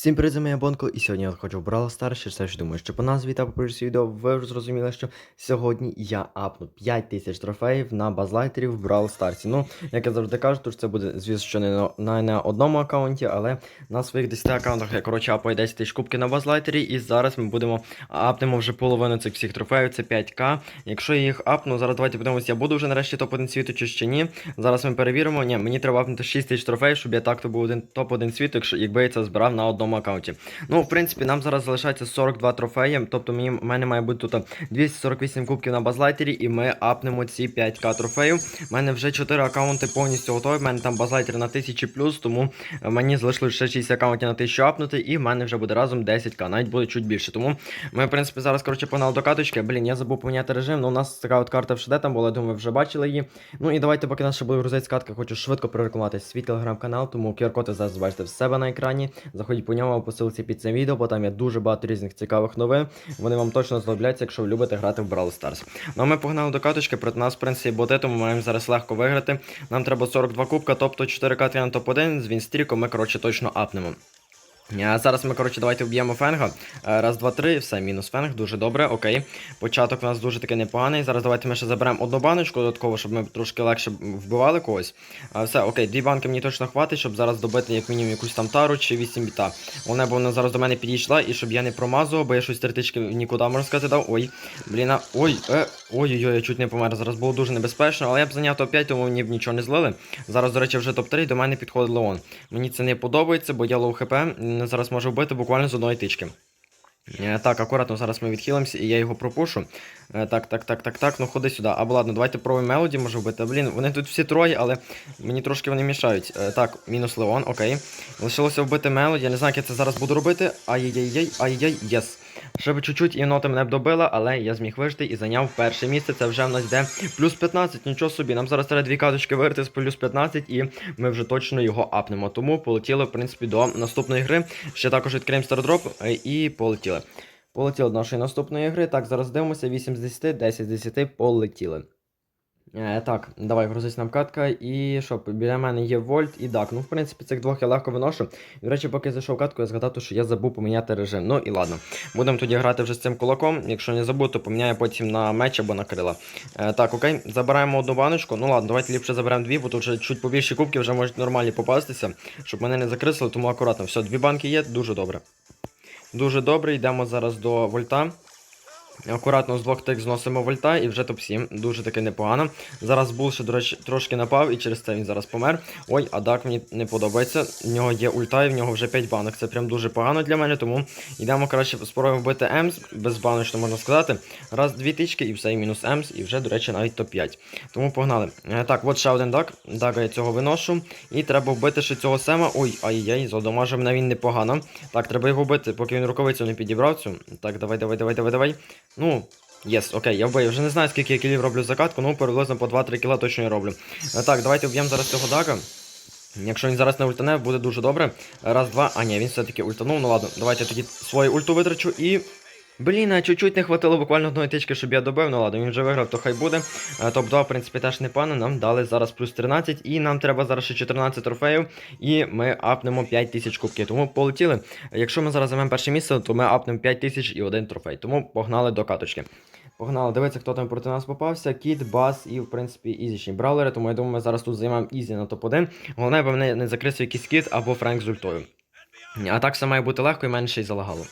Всім привіт, мене Бонко, і сьогодні я хочу в Brawl Stars, все ж думаю, що по назві та по відео ви вже зрозуміли, що сьогодні я апну 5000 трофеїв на базлайтерів в Brawl Stars. Ну, як я завжди кажу, то це буде, звісно, що не на, на, одному аккаунті, але на своїх 10 аккаунтах я, коротше, апаю 10 тисяч кубків на базлайтері, і зараз ми будемо апнемо вже половину цих всіх трофеїв, це 5к. Якщо я їх апну, зараз давайте подивимося, я буду вже нарешті топ-1 світу чи ще ні. Зараз ми перевіримо. Ні, мені треба апнути 6 тисяч трофеїв, щоб я так-то був один топ-1 світу, якщо якби я це збирав на одному аккаунті. Ну, в принципі, нам зараз залишається 42 трофеї, тобто мені, в мене має бути тут 248 кубків на базлайтері, і ми апнемо ці 5к трофеїв. У мене вже 4 аккаунти повністю готові. У мене там базлайтер на 1000 плюс, тому мені залишилось ще 6 аккаунтів на 1000 апнути, і в мене вже буде разом 10к, навіть буде чуть більше. Тому ми, в принципі, зараз, коротше, погнали до каточки. Блін, я забув поміняти режим. Ну, у нас така от карта в ШД там була, я думаю, ви вже бачили її. Ну і давайте, поки нас ще буде грузить катка, хочу швидко прорекламувати свій телеграм-канал, тому QR-код зараз бачите в себе на екрані. Заходіть по ньому по ссылці під цим відео, бо там є дуже багато різних цікавих новин. Вони вам точно знадобляться, якщо ви любите грати в Brawl Stars. Ну а ми погнали до каточки, проти нас, в принципі, боти, ми маємо зараз легко виграти. Нам треба 42 кубка, тобто 4 катки на топ-1, з Вінстріком ми, коротше, точно апнемо. А зараз ми, коротше, давайте вб'ємо фенга. Е, Раз, два, три, все, мінус фенг, дуже добре, окей. Початок у нас дуже таки непоганий. Зараз давайте ми ще заберемо одну баночку додатково, щоб ми трошки легше вбивали когось. Все, окей, дві банки мені точно хватить, щоб зараз добити як мінімум якусь там тару чи 8 біта. Головне, бо вона зараз до мене підійшла, і щоб я не промазував, бо я щось тертички нікуди можна сказати дав. Ой, блін, а- ой, е, ой-ой-ой, я чуть не помер. Зараз було дуже небезпечно, але я б зайняв топ-5, тому мені б нічого не злили. Зараз, до речі, вже топ-3, до мене підходить Леон. Мені це не подобається, бо я лоу хп, зараз можу вбити буквально з одної тички. Е, Так, акуратно, зараз ми відхилимося, і я його пропушу. Е, Так, так, так, так, так, ну ходи сюди. Або ладно, давайте пробуємо мелоді, може вбити. Блін, вони тут всі троє, але мені трошки вони мішають. Е, Так, мінус Леон, окей. Лишилося вбити мелоді, я не знаю, як я це зараз буду робити. Ай-яй-яй, ай-яй, єс. Ще би чуть-чуть і нота мене б добила, але я зміг вижити і зайняв перше місце. Це вже в нас йде плюс 15, нічого собі. Нам зараз треба дві каточки виграти з плюс 15, і ми вже точно його апнемо. Тому полетіли, в принципі, до наступної гри. Ще також відкриємо стардроп е, і полетіли. Полетіли до нашої наступної гри. Так, зараз дивимося. 8 з 10, 10 з 10, полетіли. Е, так, давай грузись нам катка. І що, біля мене є Вольт і Дак. Ну, в принципі, цих двох я легко виношу. І, до речі, поки я зайшов катку, я згадав, що я забув поміняти режим. Ну і ладно. Будемо тоді грати вже з цим кулаком. Якщо не забуду, то поміняю потім на меч або на крила. Е, так, окей, забираємо одну баночку. Ну ладно, давайте ліпше заберемо дві, бо тут вже чуть побільші кубки вже можуть нормальні попастися, щоб мене не закрисили, тому акуратно. Все, дві банки є, дуже добре. Дуже добре, йдемо зараз до вольта. Акуратно з двох тих зносимо вольта і вже топ-7. Дуже таки непогано. Зараз Бул ще, до речі, трошки напав, і через це він зараз помер. Ой, а дак мені не подобається. В нього є ульта, і в нього вже 5 банок. Це прям дуже погано для мене, тому йдемо краще спробуємо вбити Емс, безбаночно можна сказати. Раз, дві тички, і все, і мінус Емс, і вже, до речі, навіть топ-5. Тому погнали. Е, Так, от ще один дак. Дага я цього виношу. І треба вбити ще цього сема. Ой, ай-яй, задомажив мене він непогано. Так, треба його вбити, поки він рукавицю не підібрав цю. Так, давай, давай, давай, давай, давай. Ну, єс, окей, я вбив. Вже не знаю, скільки я кілів роблю закатку, ну приблизно по 2-3 кіла точно я роблю. Е, Так, давайте вб'ємо зараз цього дака. Якщо він зараз не ультане, буде дуже добре. Раз, два. А, ні, він все-таки ультанув. Ну ладно, давайте я тоді свою ульту витрачу і. Блін, а чуть-чуть не хватило буквально одної тички, щоб я добив. Ну ладно, він вже виграв, то хай буде. Топ-2, в принципі, теж непогано. Нам дали зараз плюс 13, і нам треба зараз ще 14 трофеїв, і ми апнемо 5 тисяч кубків. Тому полетіли. Якщо ми зараз займемо перше місце, то ми апнемо 5 тисяч і один трофей. Тому погнали до каточки. Погнали, дивіться, хто там проти нас попався. Кіт, Бас і, в принципі, ізічні браулери. Тому я думаю, ми зараз тут займемо ізі на топ-1. Головне, аби мене не закрився якийсь кіт або Френк з ультою. А так все має бути легко і мене ще й залагало.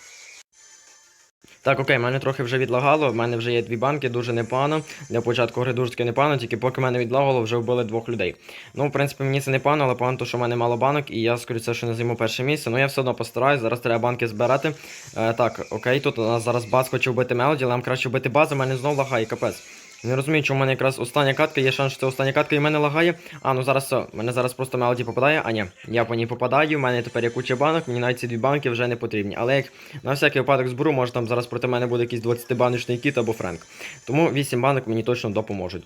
Так, окей, мене трохи вже відлагало, в мене вже є дві банки, дуже непогано. Для початку гри дуже таки непогано, тільки поки мене відлагало, вже вбили двох людей. Ну, в принципі, мені це не погано, але погано, що в мене мало банок, і я, скоріше, що не займу перше місце. Ну я все одно постараюсь, зараз треба банки збирати. Е, так, окей, тут у нас зараз баз хоче вбити мелоді, але нам краще вбити базу, в мене знову лагає, капець. Не розумію, чому в мене якраз остання катка, є шанс, що це остання катка і мене лагає. А, ну зараз все. Мене зараз просто мелоді попадає. А ні, я по ній попадаю, в мене тепер є куча банок, мені навіть ці дві банки вже не потрібні. Але як на всякий випадок зберу, може там зараз проти мене буде якийсь 20-баночний кіт або френк. Тому 8 банок мені точно допоможуть.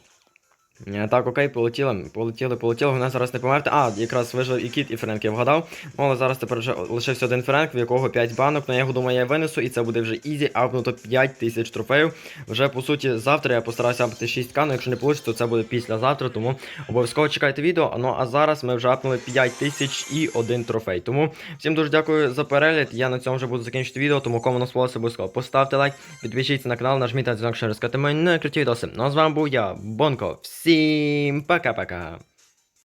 Е, Так, окей, полетіли, полетіли, полетіли. Вона зараз не померти. А, якраз вижив і кіт, і Френк, я вгадав. Ну, але зараз тепер вже лишився один Френк, в якого 5 банок. Ну, я його думаю, я винесу, і це буде вже ізі, апнуто 5 тисяч трофеїв. Вже по суті, завтра я постараюся апнути 6к, ну якщо не вийде, то це буде післязавтра, тому обов'язково чекайте відео. Ну а зараз ми вже апнули 5 тисяч і один трофей. Тому всім дуже дякую за перегляд. Я на цьому вже буду закінчити відео, тому кому воно сподобалося, обов'язково поставте лайк, підпишіться на канал, нажміть на дзвінок, щоб розказати мої відоси. Ну а з вами був я, Бонко. Всім пока-пока.